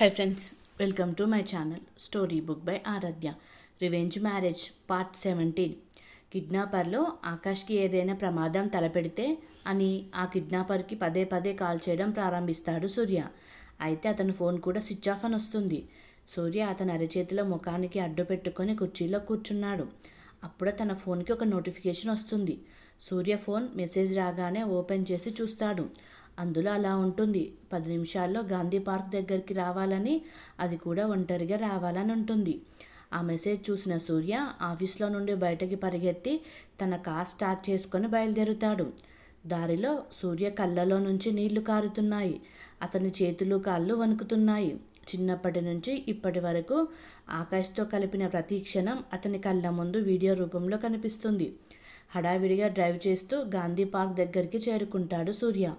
Hi friends welcome to my channel story book by Aaradhya revenge marriage part seventeen కిడ్నాపర్లో ఆకాష్కి ఏదైనా ప్రమాదం తలపెడితే అని ఆ కిడ్నాపర్కి పదే పదే కాల్ చేయడం ప్రారంభిస్తాడు సూర్య. అయితే అతని ఫోన్ కూడా స్విచ్ ఆఫ్ అని వస్తుంది. సూర్య అతని అరచేతిలో ముఖానికి అడ్డు పెట్టుకొని కుర్చీలో కూర్చున్నాడు. అప్పుడే తన ఫోన్కి ఒక నోటిఫికేషన్ వస్తుంది. సూర్య ఫోన్ మెసేజ్ రాగానే ఓపెన్ చేసి చూస్తాడు. అందులో అలా ఉంటుంది. పది నిమిషాల్లో గాంధీ పార్క్ దగ్గరికి రావాలని అది కూడా ఒంటరిగా రావాలని ఉంటుంది. ఆ మెసేజ్ చూసిన సూర్య ఆఫీస్లో నుండి బయటకి పరిగెత్తి తన కార్ స్టార్ట్ చేసుకొని బయలుదేరుతాడు. దారిలో సూర్య కళ్ళలో నుంచి నీళ్ళు కారుతున్నాయి. అతని చేతులు కాళ్ళు వణుకుతున్నాయి. చిన్నప్పటి నుంచి ఇప్పటి వరకు ఆకాష్తో కలిపిన ప్రతి క్షణం అతని కళ్ళ ముందు వీడియో రూపంలో కనిపిస్తుంది. హడావిడిగా డ్రైవ్ చేస్తూ గాంధీ పార్క్ దగ్గరికి చేరుకుంటాడు సూర్య.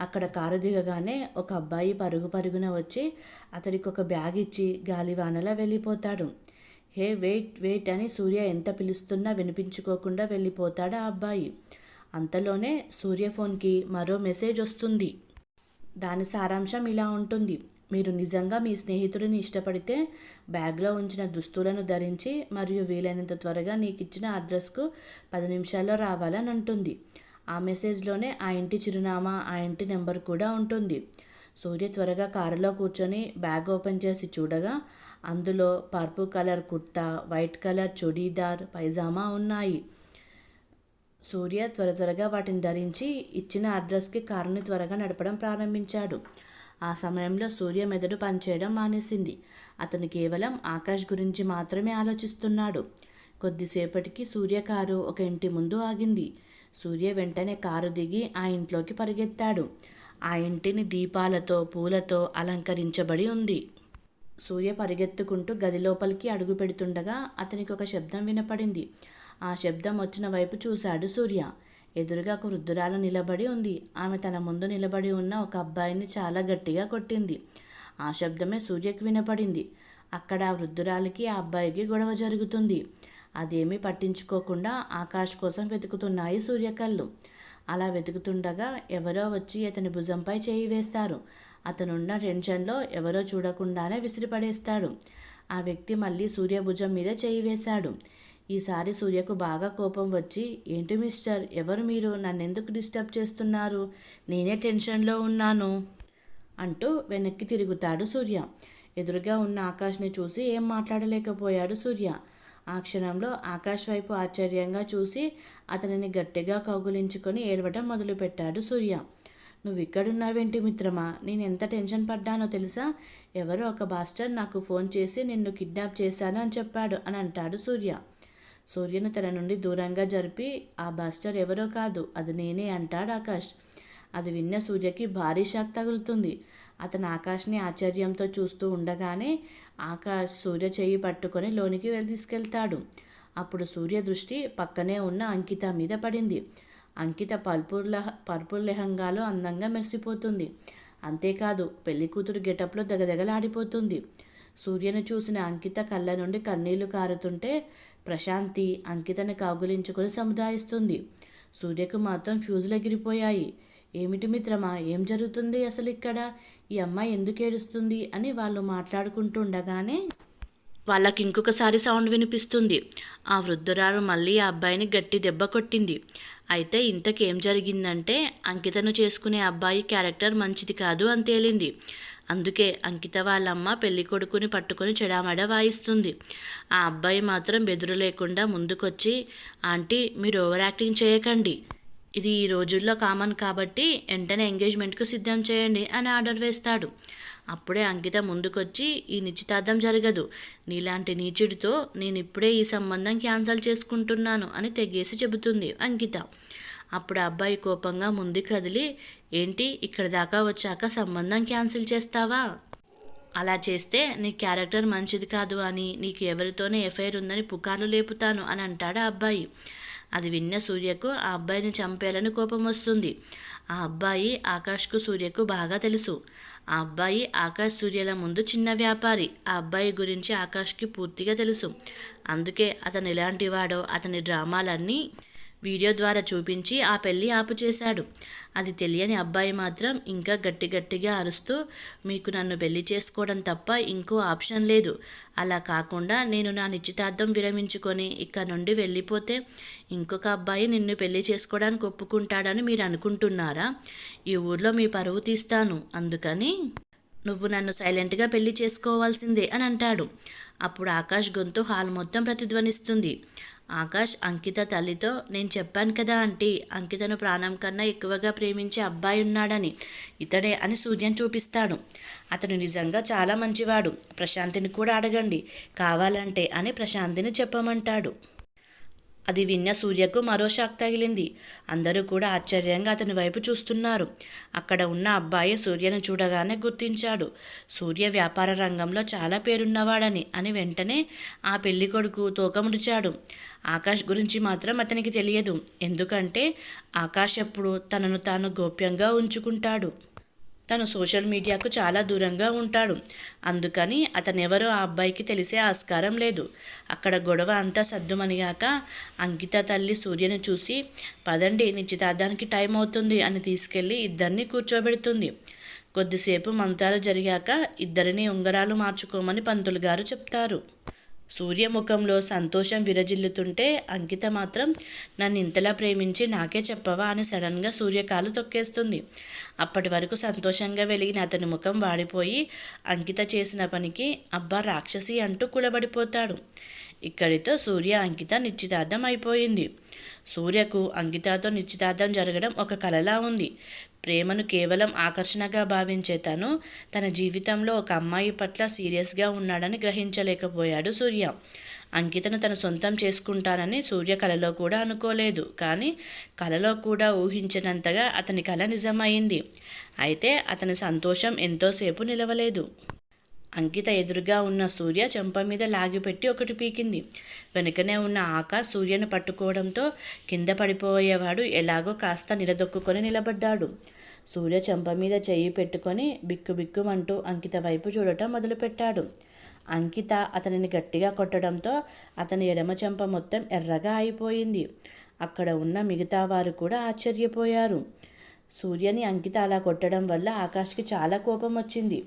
అక్కడ కారు దిగగానే ఒక అబ్బాయి పరుగు పరుగున వచ్చి అతడికి ఒక బ్యాగ్ ఇచ్చి గాలివానలా వెళ్ళిపోతాడు. హే వెయిట్ వెయిట్ అని సూర్య ఎంత పిలుస్తున్నా వినిపించుకోకుండా వెళ్ళిపోతాడు ఆ అబ్బాయి. అంతలోనే సూర్య ఫోన్కి మరో మెసేజ్ వస్తుంది. దాని సారాంశం ఇలా ఉంటుంది. మీరు నిజంగా మీ స్నేహితుడిని ఇష్టపడితే బ్యాగ్లో ఉంచిన దుస్తులను ధరించి మరియు వీలైనంత త్వరగా నీకు ఇచ్చిన అడ్రస్కు పది నిమిషాల్లో రావాలని ఉంటుంది ఆ మెసేజ్లోనే ఆ ఇంటి చిరునామా ఆ ఇంటి నెంబర్ కూడా ఉంటుంది. సూర్య త్వరగా కారులో కూర్చొని బ్యాగ్ ఓపెన్ చేసి చూడగా అందులో purple colour kurta white colour churidar pyjama ఉన్నాయి. సూర్య త్వర త్వరగా వాటిని ధరించి ఇచ్చిన అడ్రస్కి కారుని త్వరగా నడపడం ప్రారంభించాడు. ఆ సమయంలో సూర్య మెదడు పనిచేయడం మానేసింది. అతను కేవలం ఆకాష్ గురించి మాత్రమే ఆలోచిస్తున్నాడు. కొద్దిసేపటికి సూర్య కారు ఒక ఇంటి ముందు ఆగింది. సూర్య వెంటనే కారు దిగి ఆ ఇంట్లోకి పరిగెత్తాడు. ఆ ఇంటిని దీపాలతో పూలతో అలంకరించబడి ఉంది. సూర్య పరిగెత్తుకుంటూ గది లోపలికి అడుగు పెడుతుండగా అతనికి ఒక శబ్దం వినపడింది. ఆ శబ్దం వచ్చిన వైపు చూశాడు సూర్య. ఎదురుగా ఒక వృద్ధురాలు నిలబడి ఉంది. ఆమె తన ముందు నిలబడి ఉన్న ఒక అబ్బాయిని చాలా గట్టిగా కొట్టింది. ఆ శబ్దమే సూర్యకి వినపడింది. అక్కడ ఆ వృద్ధురాలికి ఆ అబ్బాయికి గొడవ జరుగుతుంది. అదేమీ పట్టించుకోకుండా ఆకాష్ కోసం వెతుకుతున్నాయి సూర్యకళ్ళు అలా వెతుకుతుండగా ఎవరో వచ్చి అతని భుజంపై చేయి వేస్తారు. అతనున్న టెన్షన్లో ఎవరో చూడకుండానే విసిరిపడేస్తాడు. ఆ వ్యక్తి మళ్ళీ సూర్య భుజం మీద చేయి వేశాడు. ఈసారి సూర్యకు బాగా కోపం వచ్చి ఏంటి మిస్టర్? ఎవరు మీరు? నన్నెందుకు డిస్టర్బ్ చేస్తున్నారు? నేనే టెన్షన్లో ఉన్నాను అంటూ వెనక్కి తిరుగుతాడు సూర్య. ఎదురుగా ఉన్న ఆకాష్ని చూసి ఏం మాట్లాడలేకపోయాడు సూర్య. ఆ క్షణంలో ఆకాష్ వైపు ఆశ్చర్యంగా చూసి అతనిని గట్టిగా కౌగులించుకొని ఏడవటం మొదలుపెట్టాడు సూర్య. నువ్వు ఇక్కడున్నావేంటి మిత్రమా? నేను ఎంత టెన్షన్ పడ్డానో తెలుసా? ఎవరో ఒక బాస్టర్ నాకు ఫోన్ చేసి నిన్ను కిడ్నాప్ చేశాను అని చెప్పాడు అని అంటాడు సూర్య. సూర్యను తన నుండి దూరంగా జరిపి ఆ బాస్టర్ ఎవరో కాదు అది నేనే అంటాడు ఆకాష్. అది విన్న సూర్యకి భారీ షాక్ తగులుతుంది. అతను ఆకాష్ని ఆశ్చర్యంతో చూస్తూ ఉండగానే ఆకాష్ సూర్య చేయి పట్టుకొని లోనికి వెళ్ళి తీసుకెళ్తాడు. అప్పుడు సూర్య దృష్టి పక్కనే ఉన్న అంకిత మీద పడింది. అంకిత పల్పూర్ లహ పర్పుల్ లెహంగాలో అందంగా మెరిసిపోతుంది. అంతేకాదు పెళ్ళి కూతురు గెటప్లో దగదగలాడిపోతుంది. సూర్యను చూసిన అంకిత కళ్ళ నుండి కన్నీళ్ళు కారుతుంటే ప్రశాంతి అంకితని కాగులించుకొని సముదాయిస్తుంది. సూర్యకు మాత్రం ఫ్యూజులు ఎగిరిపోయాయి. ఏమిటి మిత్రమా ఏం జరుగుతుంది అసలు ఇక్కడ? ఈ అమ్మాయి ఎందుకు ఏడుస్తుంది? అని వాళ్ళు మాట్లాడుకుంటుండగానే వాళ్ళకి ఇంకొకసారి సౌండ్ వినిపిస్తుంది. ఆ వృద్ధురాలు మళ్ళీ ఆ అబ్బాయిని గట్టి దెబ్బ కొట్టింది. అయితే ఇంతకేం జరిగిందంటే అంకితను చేసుకునే అబ్బాయి క్యారెక్టర్ మంచిది కాదు అని తేలింది. అందుకే అంకిత వాళ్ళమ్మ పెళ్ళి కొడుకుని పట్టుకొని చెడామడ వాయిస్తుంది. ఆ అబ్బాయి మాత్రం బెదురు లేకుండా ముందుకొచ్చి ఆంటీ మీరు ఓవర్ యాక్టింగ్ చేయకండి. ఇది ఈ రోజుల్లో కామన్ కాబట్టి వెంటనే ఎంగేజ్మెంట్కు సిద్ధం చేయండి అని ఆర్డర్ వేస్తాడు. అప్పుడే అంకిత ముందుకొచ్చి ఈ నిశ్చితార్థం జరగదు. నీలాంటి నీచుడితో నేను ఇప్పుడే ఈ సంబంధం క్యాన్సల్ చేసుకుంటున్నాను అని తెగేసి చెబుతుంది అంకిత. అప్పుడు అబ్బాయి కోపంగా ముందు కదిలి ఏంటి ఇక్కడ దాకా వచ్చాక సంబంధం క్యాన్సిల్ చేస్తావా? అలా చేస్తే నీ క్యారెక్టర్ మంచిది కాదు అని నీకు ఎవరితోనే ఎఫ్ఐఆర్ ఉందని పుకార్లు లేపుతాను అని అంటాడు ఆ అబ్బాయి. అది విన్న సూర్యకు ఆ అబ్బాయిని చంపేయాలని కోపం వస్తుంది. ఆ అబ్బాయి ఆకాష్కు సూర్యకు బాగా తెలుసు. ఆ అబ్బాయి ఆకాష్ సూర్యల ముందు చిన్న వ్యాపారి. ఆ అబ్బాయి గురించి ఆకాష్కి పూర్తిగా తెలుసు. అందుకే అతను ఎలాంటి వాడో అతని డ్రామాలన్నీ వీడియో ద్వారా చూపించి ఆ పెళ్ళి ఆపు చేశాడు. అది తెలియని అబ్బాయి మాత్రం ఇంకా గట్టి గట్టిగా అరుస్తూ మీకు నన్ను పెళ్ళి చేసుకోవడం తప్ప ఇంకో ఆప్షన్ లేదు. అలా కాకుండా నేను నా నిశ్చితార్థం విరమించుకొని ఇక్కడ నుండి వెళ్ళిపోతే ఇంకొక అబ్బాయి నిన్ను పెళ్ళి చేసుకోవడానికి ఒప్పుకుంటాడని మీరు అనుకుంటున్నారా? ఈ ఊర్లో మీ పరువు తీస్తాను. అందుకని నువ్వు నన్ను సైలెంట్గా పెళ్ళి చేసుకోవాల్సిందే అని అంటాడు. అప్పుడు ఆకాష్ గొంతు హాల్ మొత్తం ప్రతిధ్వనిస్తుంది. ఆకాష్ అంకిత తల్లితో నేను చెప్పాను కదా ఆంటీ అంకితను ప్రాణం కన్నా ఎక్కువగా ప్రేమించే అబ్బాయి ఉన్నాడని ఇతడే అని సూర్యం చూపిస్తాడు. అతను నిజంగా చాలా మంచివాడు. ప్రశాంతిని కూడా అడగండి. కావాలంటే అని ప్రశాంతిని చెప్పమంటాడు. అది విన్న సూర్యకు మరో షాక్ తగిలింది. అందరూ కూడా ఆశ్చర్యంగా అతని వైపు చూస్తున్నారు. అక్కడ ఉన్న అబ్బాయి సూర్యను చూడగానే గుర్తించాడు. సూర్య వ్యాపార రంగంలో చాలా పేరున్నవాడని అని వెంటనే ఆ పెళ్ళి కొడుకు తోకముడిచాడు ఆకాష్ గురించి మాత్రం అతనికి తెలియదు. ఎందుకంటే ఆకాష్ ఎప్పుడు తనను తాను గోప్యంగా ఉంచుకుంటాడు. తను సోషల్ మీడియాకు చాలా దూరంగా ఉంటాడు. అందుకని అతనెవరో ఆ అబ్బాయికి తెలిసే ఆస్కారం లేదు. అక్కడ గొడవ అంతా సద్దుమనిగాక అంకిత తల్లి సూర్యను చూసి పదండి నిశ్చితార్థానికి టైం అవుతుంది అని తీసుకెళ్ళి ఇద్దరిని కూర్చోబెడుతుంది. కొద్దిసేపు మంతాలు జరిగాక ఇద్దరిని ఉంగరాలు మార్చుకోమని పంతులు గారు చెప్తారు. సూర్య ముఖంలో సంతోషం విరజిల్లుతుంటే అంకిత మాత్రం నన్ను ఇంతలా ప్రేమించి నాకే చెప్పవా అని సడన్గా సూర్యకాలు తొక్కేస్తుంది. అప్పటి వరకు సంతోషంగా వెలిగిన అతని ముఖం వాడిపోయి అంకిత చేసిన పనికి అబ్బా రాక్షసి అంటూ కులబడిపోతాడు. ఇక్కడితో సూర్య అంకిత నిశ్చితార్థం అయిపోయింది. సూర్యకు అంకితతో నిశ్చితార్థం జరగడం ఒక కలలా ఉంది. ప్రేమను కేవలం ఆకర్షణగా భావించే తను తన జీవితంలో ఒక అమ్మాయి పట్ల సీరియస్గా ఉన్నాడని గ్రహించలేకపోయాడు సూర్య. అంకితను తన సొంతం చేసుకుంటానని సూర్య కలలో కూడా అనుకోలేదు. కానీ కలలో కూడా ఊహించినంతగా అతని కల నిజమైంది. అయితే అతని సంతోషం ఎంతోసేపు నిలవలేదు. అంకిత ఎదురుగా ఉన్న సూర్య చెంప మీద లాగిపెట్టి ఒకటి పీకింది. వెనుకనే ఉన్న ఆకాశ్ సూర్యను పట్టుకోవడంతో కింద పడిపోయేవాడు ఎలాగో కాస్త నిలదొక్కుకొని నిలబడ్డాడు. సూర్య చెంప మీద చెయ్యి పెట్టుకొని బిక్కుబిక్కుమంటూ అంకిత వైపు చూడటం మొదలుపెట్టాడు. అంకిత అతనిని గట్టిగా కొట్టడంతో అతని ఎడమ చెంప మొత్తం ఎర్రగా అయిపోయింది అక్కడ ఉన్న మిగతా వారు కూడా ఆశ్చర్యపోయారు. సూర్యని అంకిత అలా కొట్టడం వల్ల ఆకాష్కి చాలా కోపం వచ్చింది.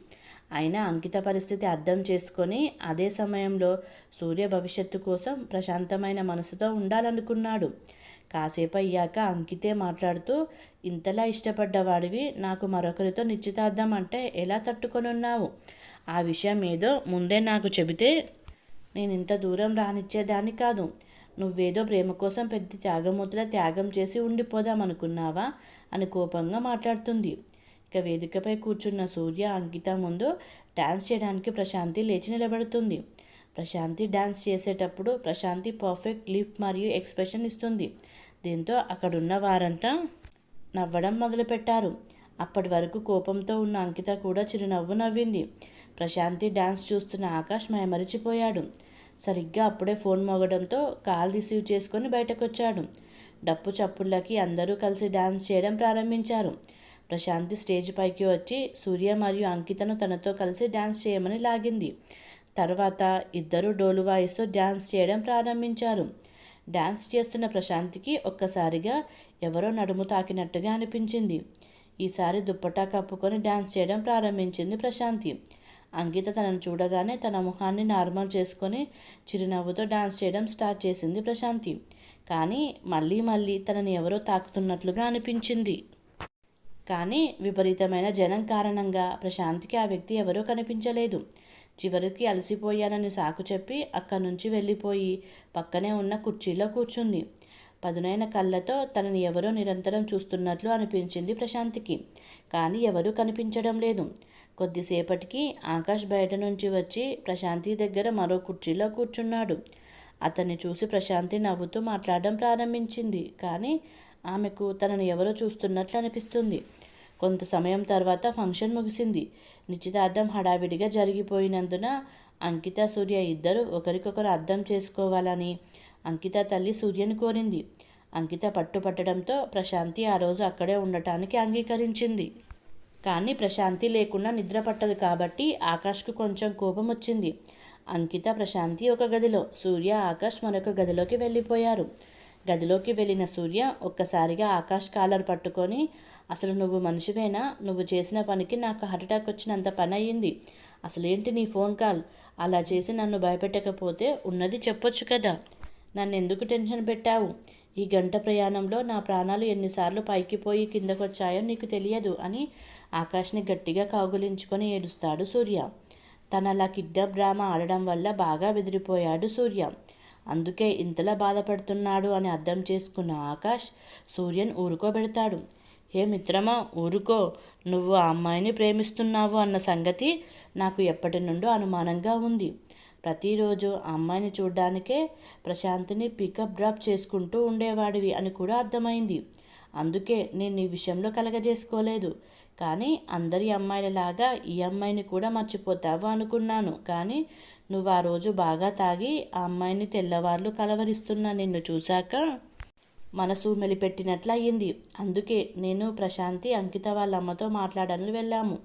అయినా అంకిత పరిస్థితి అర్థం చేసుకొని అదే సమయంలో సూర్య భవిష్యత్తు కోసం ప్రశాంతమైన మనసుతో ఉండాలనుకున్నాడు. కాసేపు అయ్యాక అంకితే మాట్లాడుతూ ఇంతలా ఇష్టపడ్డవాడివి నాకు మరొకరితో నిశ్చితార్థం అంటే ఎలా తట్టుకొనున్నావు? ఆ విషయం ఏదో ముందే నాకు చెబితే నేను ఇంత దూరం రానిచ్చేదాన్ని కాదు. నువ్వేదో ప్రేమ కోసం పెద్ద త్యాగమూర్తిలా త్యాగం చేసి ఉండిపోదామనుకున్నావా? అని కోపంగా మాట్లాడుతుంది. ఇక వేదికపై కూర్చున్న సూర్య అంకిత ముందు డ్యాన్స్ చేయడానికి ప్రశాంతి లేచి నిలబడుతుంది. ప్రశాంతి డ్యాన్స్ చేసేటప్పుడు ప్రశాంతి పర్ఫెక్ట్ లిప్ మరియు ఎక్స్ప్రెషన్ ఇస్తుంది. దీంతో అక్కడున్న వారంతా నవ్వడం మొదలుపెట్టారు. అప్పటి వరకు కోపంతో ఉన్న అంకిత కూడా చిరునవ్వు నవ్వింది. ప్రశాంతి డ్యాన్స్ చూస్తున్న ఆకాష్ మయమరిచిపోయాడు సరిగ్గా అప్పుడే ఫోన్ మోగడంతో కాల్ రిసీవ్ చేసుకొని బయటకొచ్చాడు. డప్పు చప్పుళ్ళకి అందరూ కలిసి డ్యాన్స్ చేయడం ప్రారంభించారు. ప్రశాంతి స్టేజ్ పైకి వచ్చి సూర్య మరియు అంకితను తనతో కలిసి డ్యాన్స్ చేయమని లాగింది. తర్వాత ఇద్దరు డోలు వాయిస్తూ డ్యాన్స్ చేయడం ప్రారంభించారు. డ్యాన్స్ చేస్తున్న ప్రశాంతికి ఒక్కసారిగా ఎవరో నడుము తాకినట్టుగా అనిపించింది. ఈసారి దుప్పటా కప్పుకొని డ్యాన్స్ చేయడం ప్రారంభించింది ప్రశాంతి. అంకిత తనను చూడగానే తన ముఖాన్ని నార్మల్ చేసుకొని చిరునవ్వుతో డాన్స్ చేయడం స్టార్ట్ చేసింది ప్రశాంతి. కానీ మళ్ళీ మళ్ళీ తనని ఎవరో తాకుతున్నట్లుగా అనిపించింది. కానీ విపరీతమైన జనం కారణంగా ప్రశాంత్కి ఆ వ్యక్తి ఎవరూ కనిపించలేదు. చివరికి అలసిపోయానని సాకు చెప్పి అక్కడి నుంచి వెళ్ళిపోయి పక్కనే ఉన్న కుర్చీలో కూర్చుంది. పదునైన కళ్ళతో తనని ఎవరో నిరంతరం చూస్తున్నట్లు అనిపించింది ప్రశాంతికి. కానీ ఎవరూ కనిపించడం లేదు. కొద్దిసేపటికి ఆకాష్ బయట నుంచి వచ్చి ప్రశాంతి దగ్గర మరో కుర్చీలో కూర్చున్నాడు. అతన్ని చూసి ప్రశాంతి నవ్వుతూ మాట్లాడడం ప్రారంభించింది. కానీ ఆమెకు తనను ఎవరో చూస్తున్నట్లు అనిపిస్తుంది. కొంత సమయం తర్వాత ఫంక్షన్ ముగిసింది. నిశ్చితార్థం హడావిడిగా జరిగిపోయినందున అంకిత సూర్య ఇద్దరు ఒకరికొకరు అర్థం చేసుకోవాలని అంకిత తల్లి సూర్యని కోరింది. అంకిత పట్టుపట్టడంతో ప్రశాంతి ఆ రోజు అక్కడే ఉండటానికి అంగీకరించింది. కానీ ప్రశాంతి లేకుండా నిద్ర పట్టదు కాబట్టి ఆకాష్కు కొంచెం కోపం వచ్చింది. అంకిత ప్రశాంతి ఒక గదిలో సూర్య ఆకాష్ మరొక గదిలోకి వెళ్ళిపోయారు. గదిలోకి వెళ్ళిన సూర్య ఒక్కసారిగా ఆకాష్ కాలర్ పట్టుకొని అసలు నువ్వు మనిషివేనా? నువ్వు చేసిన పనికి నాకు హార్ట్అటాక్ వచ్చినంత పని అయ్యింది అసలేంటి నీ ఫోన్ కాల్? అలా చేసి నన్ను భయపెట్టకపోతే ఉన్నది చెప్పొచ్చు కదా. నన్ను ఎందుకు టెన్షన్ పెట్టావు? ఈ గంట ప్రయాణంలో నా ప్రాణాలు ఎన్నిసార్లు పైకి పోయి కిందకొచ్చాయో నీకు తెలియదు అని ఆకాష్ని గట్టిగా కౌగులించుకొని ఏడుస్తాడు సూర్య. తన అలా కిడ్నాప్ డ్రామా ఆడడం వల్ల బాగా బెదిరిపోయాడు సూర్య. అందుకే ఇంతలా బాధపడుతున్నాడు అని అర్థం చేసుకున్న ఆకాష్ సూర్యన్ ఊరుకోబెడతాడు. ఏ మిత్రమా ఊరుకో. నువ్వు ఆ అమ్మాయిని ప్రేమిస్తున్నావు అన్న సంగతి నాకు ఎప్పటి నుండో అనుమానంగా ఉంది. ప్రతిరోజు ఆ అమ్మాయిని చూడ్డానికే ప్రశాంతిని పికప్ డ్రాప్ చేసుకుంటూ ఉండేవాడివి అని కూడా అర్థమైంది. అందుకే నేను ఈ విషయంలో కలగజేసుకోలేదు. కానీ అందరి అమ్మాయిలలాగా ఈ అమ్మాయిని కూడా మర్చిపోతావు అనుకున్నాను. కానీ నువ్వు ఆ రోజు బాగా తాగి ఆ అమ్మాయిని తెల్లవార్లు కలవరిస్తున్నా నిన్ను చూశాక మనసు మెలిపెట్టినట్లు అయ్యింది అందుకే నేను ప్రశాంతి అంకిత వాళ్ళ అమ్మతో మాట్లాడాలని వెళ్ళాము.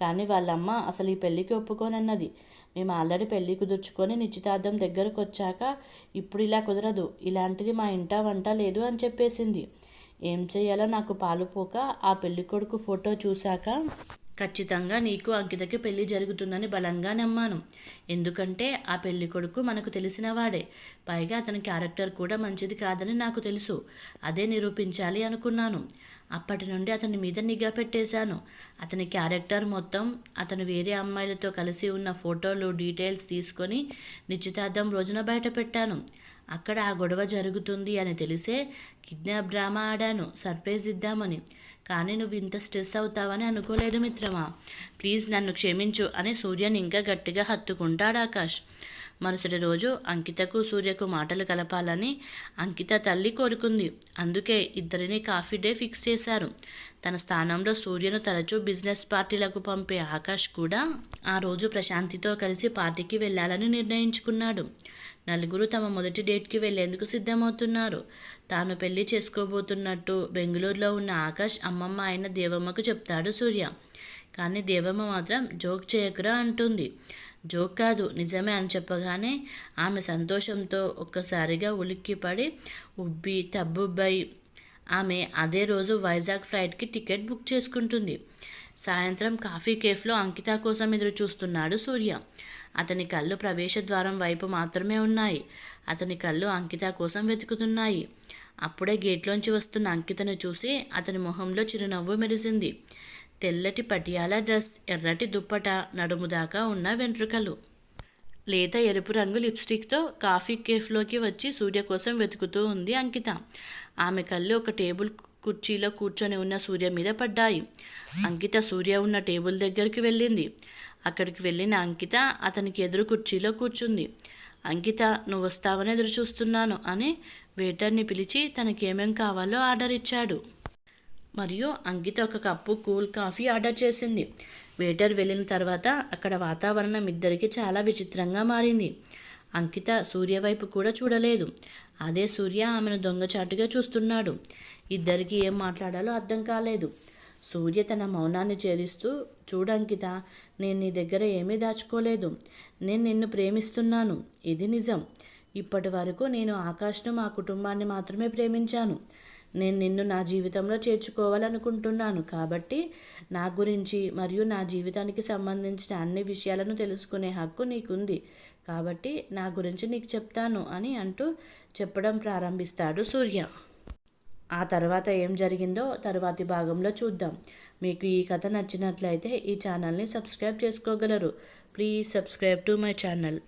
కానీ వాళ్ళమ్మ అసలు ఈ పెళ్ళికి ఒప్పుకోనన్నది. మేము ఆల్రెడీ పెళ్ళి కుదుర్చుకొని నిశ్చితార్థం దగ్గరకు వచ్చాక ఇప్పుడు ఇలా కుదరదు. ఇలాంటిది మా ఇంట వంట లేదు అని చెప్పేసింది. ఏం చేయాలో నాకు పాలుపోక ఆ పెళ్ళికొడుకు ఫోటో చూశాక ఖచ్చితంగా నీకు అంకితకి పెళ్ళి జరుగుతుందని బలంగా నమ్మాను. ఎందుకంటే ఆ పెళ్ళి కొడుకు మనకు తెలిసినవాడే పైగా అతని క్యారెక్టర్ కూడా మంచిది కాదని నాకు తెలుసు. అదే నిరూపించాలి అనుకున్నాను. అప్పటి నుండి అతని మీద నిఘా పెట్టేశాను. అతని క్యారెక్టర్ మొత్తం అతను వేరే అమ్మాయిలతో కలిసి ఉన్న ఫోటోలు డీటెయిల్స్ తీసుకొని నిశ్చితార్థం రోజున బయట పెట్టాను. అక్కడ ఆ గొడవ జరుగుతుంది అని తెలిసే కిడ్నాప్ డ్రామా ఆడాను. సర్ప్రైజ్ ఇద్దామని. కానీ నువ్వు ఇంత స్ట్రెస్ అవుతావని అనుకోలేదు మిత్రమా. ప్లీజ్ నన్ను క్షమించు అని సూర్యని ఇంకా గట్టిగా హత్తుకుంటాడు ఆకాష్. మరుసటి రోజు అంకితకు సూర్యకు మాటలు కలపాలని అంకిత తల్లి కోరుకుంది. అందుకే ఇద్దరిని కాఫీ డే ఫిక్స్ చేశారు. తన స్థానంలో సూర్యను తరచూ బిజినెస్ పార్టీలకు పంపే ఆకాష్ కూడా ఆ రోజు ప్రశాంతితో కలిసి పార్టీకి వెళ్ళాలని నిర్ణయించుకున్నాడు. నలుగురు తమ మొదటి డేట్కి వెళ్ళేందుకు సిద్ధమవుతున్నారు. తాను పెళ్ళి చేసుకోబోతున్నట్టు బెంగళూరులో ఉన్న ఆకాష్ అమ్మమ్మ అయిన దేవమ్మకు చెప్తాడు సూర్య. కానీ దేవమ్మ మాత్రం జోక్ చేయకురా అంటుంది. జోక్ కాదు నిజమే అని చెప్పగానే ఆమె సంతోషంతో ఒక్కసారిగా ఉలిక్కిపడి ఉబ్బి తబ్బుబ్బై. ఆమె అదే రోజు వైజాగ్ ఫ్లైట్కి టికెట్ బుక్ చేసుకుంటుంది. సాయంత్రం కాఫీ కేఫ్లో అంకిత కోసం ఎదురు చూస్తున్నాడు సూర్య. అతని కళ్ళు ప్రవేశ ద్వారం వైపు మాత్రమే ఉన్నాయి. అతని కళ్ళు అంకిత కోసం వెతుకుతున్నాయి. అప్పుడే గేట్లోంచి వస్తున్న అంకితను చూసి అతని మొహంలో చిరునవ్వు మెరిసింది. తెల్లటి పటియాల డ్రెస్ ఎర్రటి దుప్పట నడుము దాకా ఉన్న వెంట్రుకలు. లేత ఎరుపు రంగు లిప్స్టిక్తో కాఫీ కేఫ్లోకి వచ్చి సూర్య కోసం వెతుకుతూ ఉంది అంకిత. ఆమె కళ్ళు ఒక టేబుల్ కుర్చీలో కూర్చొని ఉన్న సూర్య మీద పడ్డాయి. అంకిత సూర్య ఉన్న టేబుల్ దగ్గరికి వెళ్ళింది. అక్కడికి వెళ్ళిన అంకిత అతనికి ఎదురు కుర్చీలో కూర్చుంది. అంకిత నువ్వు వస్తావని ఎదురు చూస్తున్నాను అని వెయిటర్ని పిలిచి తనకేమేం కావాలో ఆర్డర్ ఇచ్చాడు. మరియు అంకిత ఒక కప్పు కూల్ కాఫీ ఆర్డర్ చేసింది. వెయిటర్ వెళ్ళిన తర్వాత అక్కడ వాతావరణం ఇద్దరికి చాలా విచిత్రంగా మారింది. అంకిత సూర్య వైపు కూడా చూడలేదు. అదే సూర్య ఆమెను దొంగచాటుగా చూస్తున్నాడు. ఇద్దరికి ఏం మాట్లాడాలో అర్థం కాలేదు. సూర్య తన మౌనాన్ని ఛేదిస్తూ చూడంకిత నేను నీ దగ్గర ఏమీ దాచుకోలేదు. నేను నిన్ను ప్రేమిస్తున్నాను. ఇది నిజం. ఇప్పటి వరకు నేను ఆకాష్ను మా కుటుంబాన్ని మాత్రమే ప్రేమించాను. నేను నిన్ను నా జీవితంలో చేర్చుకోవాలనుకుంటున్నాను. కాబట్టి నా గురించి మరియు నా జీవితానికి సంబంధించిన అన్ని విషయాలను తెలుసుకునే హక్కు నీకుంది. కాబట్టి నా గురించి నీకు చెప్తాను అని అంటూ చెప్పడం ప్రారంభిస్తాడు సూర్య. ఆ తర్వాత ఏం జరిగిందో తర్వాతి భాగంలో చూద్దాం. మీకు ఈ కథ నచ్చినట్లయితే ఈ ఛానల్ని సబ్స్క్రైబ్ చేసుకోగలరు. Please subscribe to my channel.